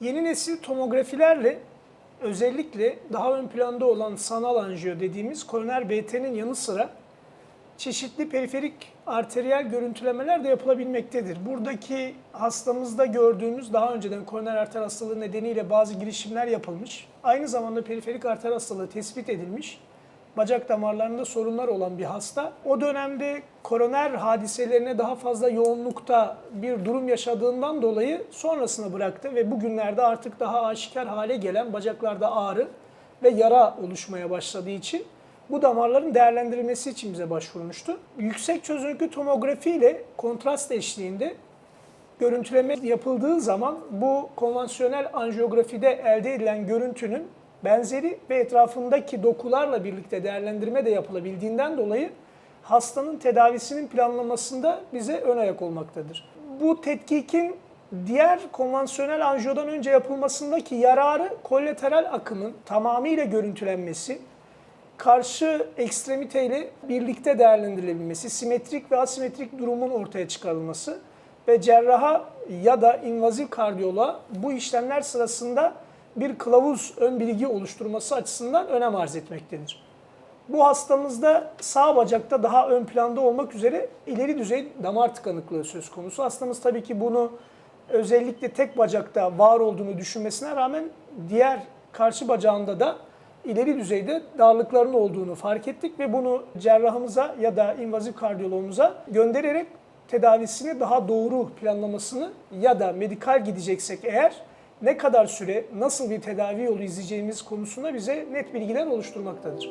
Yeni nesil tomografilerle özellikle daha ön planda olan sanal anjiyo dediğimiz koroner BT'nin yanı sıra çeşitli periferik arteriyel görüntülemeler de yapılabilmektedir. Buradaki hastamızda gördüğümüz daha önceden koroner arter hastalığı nedeniyle bazı girişimler yapılmış. Aynı zamanda periferik arter hastalığı tespit edilmiş. Bacak damarlarında sorunlar olan bir hasta. O dönemde koroner hadiselerine daha fazla yoğunlukta bir durum yaşadığından dolayı sonrasına bıraktı ve bugünlerde artık daha aşikar hale gelen bacaklarda ağrı ve yara oluşmaya başladığı için bu damarların değerlendirilmesi için bize başvurmuştu. Yüksek çözünürlüklü tomografi ile kontrast eşliğinde görüntüleme yapıldığı zaman bu konvansiyonel anjiyografide elde edilen görüntünün benzeri ve etrafındaki dokularla birlikte değerlendirme de yapılabildiğinden dolayı hastanın tedavisinin planlamasında bize ön ayak olmaktadır. Bu tetkikin diğer konvansiyonel anjiyodan önce yapılmasındaki yararı kolateral akımın tamamıyla görüntülenmesi, karşı ekstremiteyle birlikte değerlendirilebilmesi, simetrik ve asimetrik durumun ortaya çıkarılması ve cerraha ya da invaziv kardiyoloğa bu işlemler sırasında bir kılavuz ön bilgi oluşturması açısından önem arz etmektedir. Bu hastamızda sağ bacakta daha ön planda olmak üzere ileri düzey damar tıkanıklığı söz konusu. Hastamız tabii ki bunu özellikle tek bacakta var olduğunu düşünmesine rağmen diğer karşı bacağında da ileri düzeyde darlıkların olduğunu fark ettik ve bunu cerrahımıza ya da invaziv kardiyoloğumuza göndererek tedavisini daha doğru planlamasını ya da medikal gideceksek eğer ne kadar süre, nasıl bir tedavi yolu izleyeceğimiz konusunda bize net bilgiler oluşturmaktadır.